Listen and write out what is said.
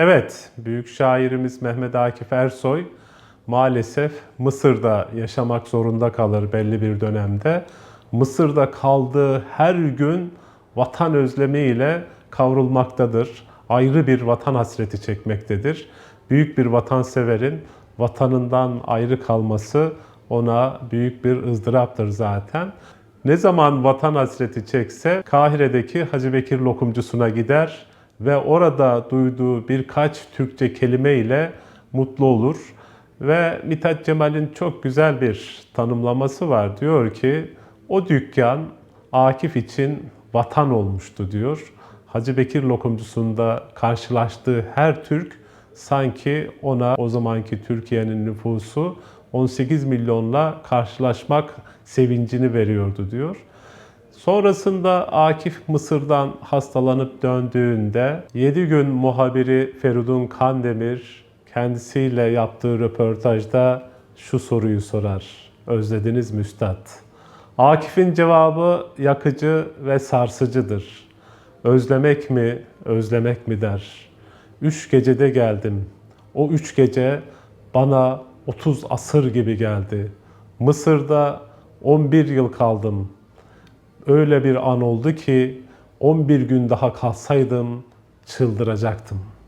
Evet, büyük şairimiz Mehmet Akif Ersoy maalesef Mısır'da yaşamak zorunda kalır belli bir dönemde. Mısır'da kaldığı her gün vatan özlemiyle kavrulmaktadır. Ayrı bir vatan hasreti çekmektedir. Büyük bir vatanseverin vatanından ayrı kalması ona büyük bir ızdıraptır zaten. Ne zaman vatan hasreti çekse Kahire'deki Hacı Bekir lokumcusuna gider ve orada duyduğu birkaç Türkçe kelime ile mutlu olur. Ve Mithat Cemal'in çok güzel bir tanımlaması var. Diyor ki o dükkan Akif için vatan olmuştu diyor. Hacı Bekir lokumcusunda karşılaştığı her Türk sanki ona o zamanki Türkiye'nin nüfusu 18 milyonla karşılaşmak sevincini veriyordu diyor. Sonrasında Akif Mısır'dan hastalanıp döndüğünde 7 gün muhabiri Feridun Kandemir kendisiyle yaptığı röportajda şu soruyu sorar. Özlediniz mi üstad? Akif'in cevabı yakıcı ve sarsıcıdır. Özlemek mi, özlemek mi der. Üç gecede geldim. O üç gece bana 30 asır gibi geldi. Mısır'da 11 yıl kaldım. Öyle bir an oldu ki 11 gün daha kalsaydım çıldıracaktım.''